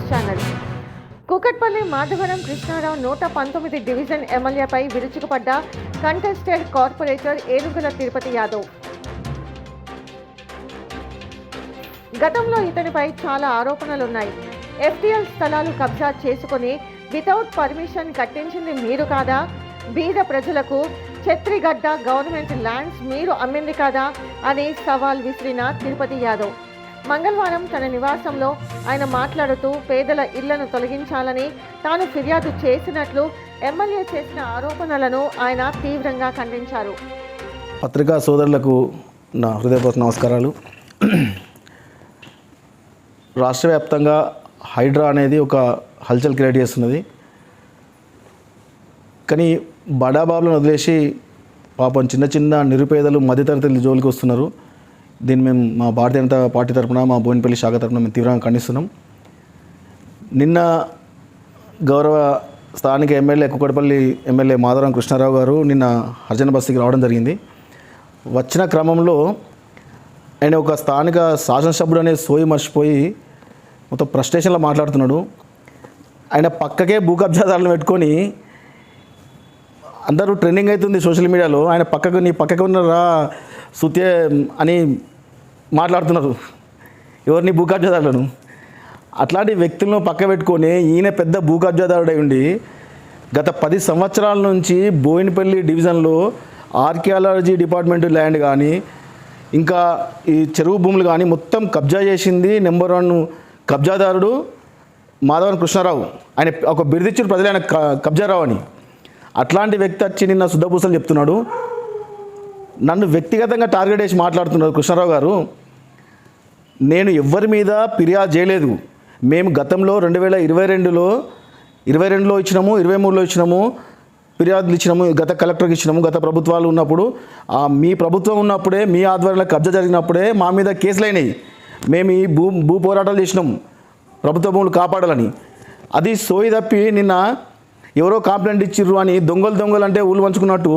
News channel. Kukatpally Madhavaram Krishnarao నూట పంతొమ్మిది division ఎమ్మెల్యేపై విరుచుకుపడ్డ కంటెస్టెడ్ కార్పొరేటర్ ఏనుగుల తిరుపతి యాదవ్. గతంలో ఇతనిపై చాలా ఆరోపణలున్నాయి. ఎఫ్టీఎల్ స్థలాలు కబ్జా చేసుకుని వితౌట్ పర్మిషన్ కట్టించింది మీరు కాదా? బీద ప్రజలకు ఛత్రిగడ్డ గవర్నమెంట్ ల్యాండ్స్ మీరు అమ్మింది కాదా? అని సవాల్ విసిరిన తిరుపతి యాదవ్. మంగళవారం తన నివాసంలో ఆయన మాట్లాడుతూ పేదల ఇళ్ళను తొలగించాలని తాను ఫిర్యాదు చేసినట్లు ఎమ్మెల్యే చేసిన ఆరోపణలను ఆయన తీవ్రంగా ఖండించారు. పత్రికా సోదరులకు నా హృదయపూర్వక నమస్కారాలు. రాష్ట్ర వ్యాప్తంగా హైడ్రా అనేది ఒక హల్చల్ క్రియేట్ చేస్తున్నది. కానీ బడాబాబులను వదిలేసి పాపం చిన్న చిన్న నిరుపేదలు మధ్యతరగతి జోలికి వస్తున్నారు. దీన్ని మేము మా భారతీయ జనతా పార్టీ తరఫున మా బోయినపల్లి శాఖ తరఫున మేము తీవ్రంగా ఖండిస్తున్నాం. నిన్న గౌరవ స్థానిక ఎమ్మెల్యే కుక్కడపల్లి ఎమ్మెల్యే మాధవరం కృష్ణారావు గారు నిన్న హర్జన బస్తీకి రావడం జరిగింది. వచ్చిన క్రమంలో ఆయన ఒక స్థానిక శాసనసభ్యుడు అనే సోయి మర్చిపోయి మొత్తం ప్రస్టేషన్లో మాట్లాడుతున్నాడు. ఆయన పక్కకే భూ కబ్జాదారులను పెట్టుకొని అందరూ ట్రెండింగ్ అవుతుంది సోషల్ మీడియాలో. ఆయన పక్కకు నీ పక్కకు ఉన్నారా సుత్య అని మాట్లాడుతున్నారు. ఎవరిని భూ కబ్జాదారులను అట్లాంటి వ్యక్తులను పక్క పెట్టుకొని ఈయన పెద్ద భూ కబ్జాదారుడై ఉండి గత పది సంవత్సరాల నుంచి బోయినపల్లి డివిజన్లో ఆర్కియాలజీ డిపార్ట్మెంట్ ల్యాండ్ కానీ ఇంకా ఈ చెరువు భూములు కానీ మొత్తం కబ్జా చేసింది నెంబర్ వన్ కబ్జాదారుడు మాధవన్ కృష్ణారావు. ఆయన ఒక బిరుదిచ్చిన ప్రజలు ఆయన కబ్జారావు అని. అట్లాంటి వ్యక్తి వచ్చి నిన్న శుద్ధపూసలు చెప్తున్నాడు. నన్ను వ్యక్తిగతంగా టార్గెట్ చేసి మాట్లాడుతున్నారు కృష్ణారావు గారు. నేను ఎవ్వరి మీద ఫిర్యాదు చేయలేదు. మేము గతంలో రెండు వేల ఇరవై రెండులో ఇరవై రెండులో ఇచ్చినాము ఇరవై మూడులో ఇచ్చినాము ఫిర్యాదులు ఇచ్చినాము గత కలెక్టర్కి ఇచ్చినాము గత ప్రభుత్వాలు ఉన్నప్పుడు మీ ప్రభుత్వం ఉన్నప్పుడే మీ ఆధ్వర్యంలో కబ్జా జరిగినప్పుడే మా మీద కేసులు అయినాయి. మేము ఈ భూ భూ పోరాటాలు చేసినాము ప్రభుత్వ భూములు కాపాడాలని. అది సోయి తప్పి నిన్న ఎవరో కంప్లైంట్ ఇచ్చిర్రు అని దొంగలు దొంగలు అంటే ఊళ్ళు పంచుకున్నట్టు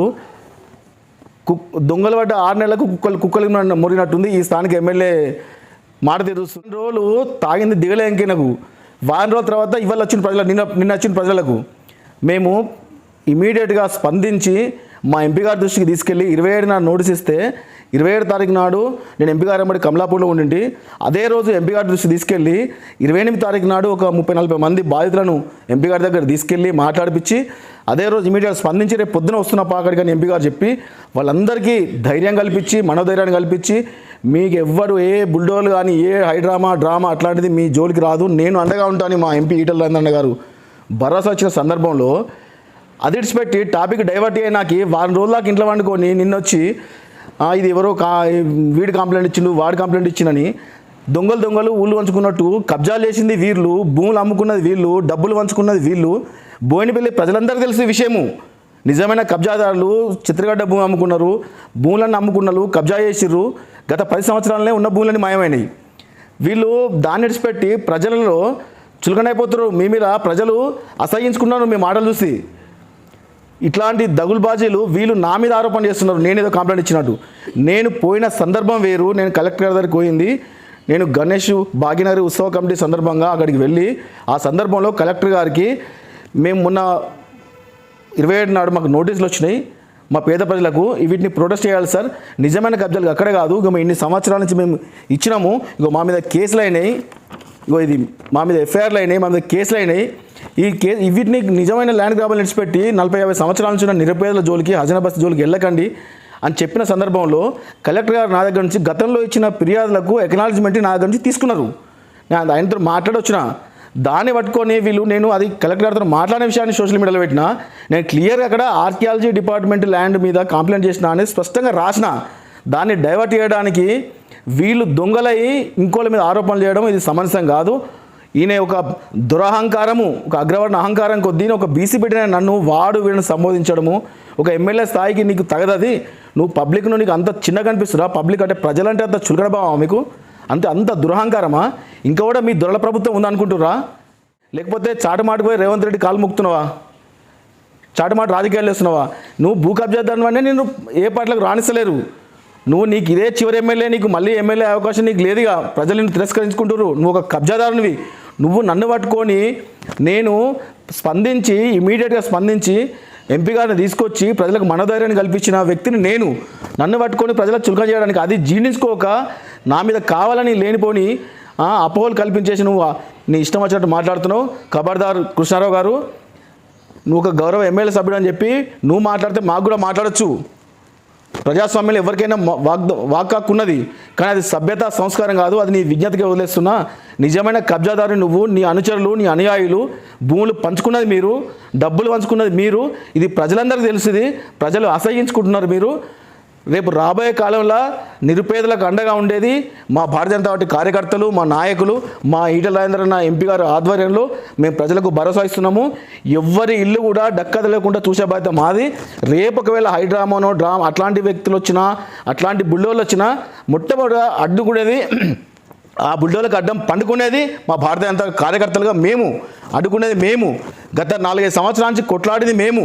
కుక్ దొంగలు పడ్డ ఆరు నెలలకు కుక్కలు కుక్కలు మురినట్టుంది ఈ స్థానిక ఎమ్మెల్యే మాట తెరుస్తుంది రోజులు తాగింది దిగలే నాకు వారం రోజుల తర్వాత ఇవాళ వచ్చిన ప్రజలకు నిన్న నిన్న వచ్చిన ప్రజలకు. మేము ఇమీడియట్గా స్పందించి మా ఎంపీ గారి దృష్టికి తీసుకెళ్ళి ఇరవై ఏడు నాడు నోటీస్ ఇస్తే ఇరవై ఏడు తారీఖు నాడు నేను ఎంపీ గారు అమ్మడి కమలాపూర్లో ఉండింటి. అదే రోజు ఎంపీ గారి దృష్టికి తీసుకెళ్ళి ఇరవై ఎనిమిది తారీఖు నాడు ఒక ముప్పై నలభై మంది బాధితులను ఎంపీ గారి దగ్గర తీసుకెళ్ళి మాట్లాడిపించి అదే రోజు ఇమీడియట్ స్పందించి రేపు పొద్దున వస్తున్న పాకడికని ఎంపీ గారు చెప్పి వాళ్ళందరికీ ధైర్యం కల్పించి మనోధైర్యాన్ని కల్పించి మీకు ఎవ్వరు ఏ బుల్డోలు కానీ ఏ హైడ్రామా డ్రామా అట్లాంటిది మీ జోలికి రాదు. నేను అండగా ఉంటాను మా ఎంపీ ఈటల రాజేంద్ర గారు. భరోసా వచ్చిన సందర్భంలో అది టాపిక్ డైవర్ట్ అయ్యి నాకు వారం రోజుల ఇంట్లో వండుకొని నిన్నొచ్చి ఇది ఎవరో కా వీడి కంప్లైంట్ ఇచ్చిండు వాడు కంప్లైంట్ ఇచ్చిందని దొంగలు దొంగలు ఊళ్ళు వంచుకున్నట్టు కబ్జాలు చేసింది వీళ్ళు భూములు అమ్ముకున్నది వీళ్ళు డబ్బులు వంచుకున్నది వీళ్ళు. బోయినపల్లి ప్రజలందరికీ తెలిసిన విషయము. నిజమైన కబ్జాదారులు చిత్రగడ్డ భూమి అమ్ముకున్నారు భూములను అమ్ముకున్నారు కబ్జా చేసిర్రు. గత పది సంవత్సరాలనే ఉన్న భూములని మాయమైనవి వీళ్ళు దాన్ని విడిచిపెట్టి ప్రజలలో చులకనైపోతున్నారు మీ మీద ప్రజలు అసహించుకున్నారు మీ మాటలు చూసి. ఇట్లాంటి దగులుబాజీలు వీళ్ళు నా మీద ఆరోపణ చేస్తున్నారు. నేను ఏదో కంప్లైంట్ ఇచ్చినట్టు. నేను పోయిన సందర్భం వేరు. నేను కలెక్టర్ గారి దగ్గరికి పోయింది. నేను గణేష్ భాగ్యనగరి ఉత్సవ కమిటీ సందర్భంగా అక్కడికి వెళ్ళి ఆ సందర్భంలో కలెక్టర్ గారికి మేము మొన్న ఇరవై ఏడు నాడు మాకు నోటీసులు వచ్చినాయి. మా పేద ప్రజలకు వీటిని ప్రొటెస్ట్ చేయాలి సార్. నిజమైన కబ్జాలు అక్కడే కాదు. ఇక ఇన్ని సంవత్సరాల నుంచి మేము ఇచ్చినాము. ఇగో మా మీద కేసులు అయినాయి. ఇగో ఇది మా మీద ఎఫ్ఐఆర్లు అయినాయి. మా మీద కేసులు అయినాయి. ఈ కే వీటిని నిజమైన ల్యాండ్ గ్రాబాలు నిడిచిపెట్టి నలభై యాభై సంవత్సరాల నుంచి ఉన్న నిరుపేదల జోలికి హజనాబస్తీ జోలికి వెళ్ళకండి అని చెప్పిన సందర్భంలో కలెక్టర్ గారు నా దగ్గర నుంచి గతంలో ఇచ్చిన ఫిర్యాదులకు ఎకనాలజ్మెంట్ నా దగ్గర నుంచి తీసుకున్నారు. నేను ఆయనతో మాట్లాడొచ్చిన. దాన్ని పట్టుకొని వీళ్ళు నేను అది కలెక్టర్ గారితో మాట్లాడిన విషయాన్ని సోషల్ మీడియాలో పెట్టిన నేను క్లియర్గా అక్కడ ఆర్కియాలజీ డిపార్ట్మెంట్ ల్యాండ్ మీద కంప్లైంట్ చేసిన అనేది స్పష్టంగా రాసిన. దాన్ని డైవర్ట్ చేయడానికి వీళ్ళు దొంగలై ఇంకోళ్ళ మీద ఆరోపణలు చేయడం ఇది సమంజసం కాదు. ఈయన ఒక దురహంకారము ఒక అగ్రవర్ణ అహంకారం కొద్దీ ఒక బీసీ పెట్టిన నన్ను వాడు వీళ్ళని సంబోధించడము ఒక ఎమ్మెల్యే స్థాయికి నీకు తగదది నువ్వు పబ్లిక్ను నీకు అంత చిన్నగా కనిపిస్తురా పబ్లిక్ అంటే ప్రజలంటే అంత చులకన మీకు? అంతే అంత దురహంకారమా? ఇంకా కూడా మీ దొరల ప్రభుత్వం ఉందనుకుంటురా లేకపోతే చాటమాటకు పోయి రేవంత్ రెడ్డి కాలు ముక్తున్నావా చాటమాట రాజకీయాలు వేస్తున్నావా నువ్వు భూ కబ్జాదారుని అంటే నేను ఏ పార్టీలకు రాణిస్తలేరు. నువ్వు నీకు ఇదే చివరి ఎమ్మెల్యే నీకు మళ్ళీ ఎమ్మెల్యే అవకాశం నీకు లేదుగా. ప్రజలు నిన్ను తిరస్కరించుకుంటారు నువ్వు ఒక కబ్జాదారునివి. నువ్వు నన్ను పట్టుకొని నేను స్పందించి ఇమీడియట్గా స్పందించి ఎంపీ గారిని తీసుకొచ్చి ప్రజలకు మనోధైర్యాన్ని కల్పించిన వ్యక్తిని నేను. నన్ను పట్టుకొని ప్రజలకు చులకం చేయడానికి అది జీర్ణించుకోక నా మీద కావాలని లేనిపోని అపోహలు కల్పించేసి నువ్వు నీ ఇష్టం వచ్చినట్టు మాట్లాడుతున్నావు. ఖబర్దార్ కృష్ణారావు గారు నువ్వు ఒక గౌరవ ఎమ్మెల్యే సభ్యుడు అని చెప్పి నువ్వు మాట్లాడితే మాకు కూడా మాట్లాడొచ్చు. ప్రజాస్వామ్యంలో ఎవరికైనా వాగ్ వాక్ ఉన్నది కానీ అది సభ్యత సంస్కారం కాదు అది నీ విజ్ఞతకి వదిలేస్తున్నా. నిజమైన కబ్జాదారు నువ్వు నీ అనుచరులు నీ అనుయాయులు భూములు పంచుకున్నది మీరు డబ్బులు పంచుకున్నది మీరు. ఇది ప్రజలందరికీ తెలుస్తుంది ప్రజలు అసహించుకుంటున్నారు మీరు. రేపు రాబోయే కాలంలో నిరుపేదలకు అండగా ఉండేది మా భారతీయ జనతా పార్టీ కార్యకర్తలు మా నాయకులు మా ఈటల రాజేంద్రన్న ఎంపీ గారు ఆధ్వర్యంలో మేము ప్రజలకు భరోసా ఇస్తున్నాము. ఎవ్వరి ఇల్లు కూడా డక్కద లేకుండా చూసే బాధ్యత మాది. రేపు ఒకవేళ హైడ్రామానో డ్రామా అట్లాంటి వ్యక్తులు వచ్చినా అట్లాంటి బుల్డోళ్ళు వచ్చినా మొట్టమొదట అడ్డుకునేది ఆ బుల్డోలకు అడ్డం పండుకునేది మా భారతీయ జనతా కార్యకర్తలుగా మేము. అడ్డుకునేది మేము. గత నాలుగైదు సంవత్సరాల నుంచి కొట్లాడింది మేము.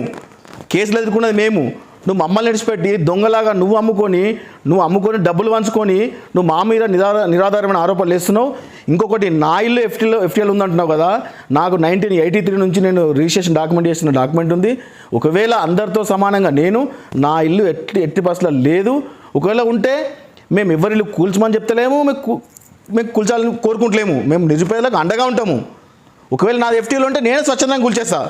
కేసులు ఎదుర్కొన్నది మేము. నువ్వు మమ్మల్ని విడిచిపెట్టి దొంగలాగా నువ్వు అమ్ముకొని నువ్వు అమ్ముకొని డబ్బులు పంచుకొని నువ్వు మా మీద నిరా నిరాధారమైన ఆరోపణలు వేస్తున్నావు ఇంకొకటి నా ఇల్లు ఎఫ్టీలో ఎఫ్టీఎల్ ఉందంటున్నావు కదా నాకు నైన్టీన్ ఎయిటీ త్రీ నుంచి నేను రిజిస్ట్రేషన్ డాక్యుమెంట్ చేసిన డాక్యుమెంట్ ఉంది. ఒకవేళ అందరితో సమానంగా నేను నా ఇల్లు ఎట్టి ఎట్టి బస్సులో లేదు. ఒకవేళ ఉంటే మేము ఎవరి ఇల్లు కూల్చమని చెప్తలేము మేము మేము కూల్చాలని కోరుకుంటలేము. మేము నిరుపేదలకు అండగా ఉంటాము. ఒకవేళ నాది ఎఫ్టీలో ఉంటే నేనే స్వచ్ఛందంగా కూల్చేస్తా.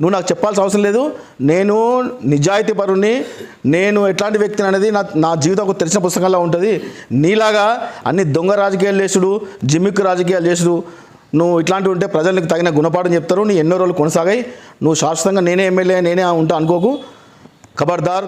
నువ్వు నాకు చెప్పాల్సిన అవసరం లేదు. నేను నిజాయితీ పరుని నేను ఎట్లాంటి వ్యక్తిని అనేది నా నా జీవితం ఒక తెలిసిన పుస్తకంలో ఉంటుంది. నీలాగా అన్ని దొంగ రాజకీయాలు చేసుడు జిమ్మిక్ రాజకీయాలు చేసుడు నువ్వు ఇట్లాంటివి ఉంటే ప్రజలకు తగిన గుణపాఠం చెప్తారు నీ ఎన్నో రోజులు కొనసాగాయి. నువ్వు శాశ్వతంగా నేనే ఎమ్మెల్యే నేనే ఉంటా అనుకోకు. ఖబర్దార్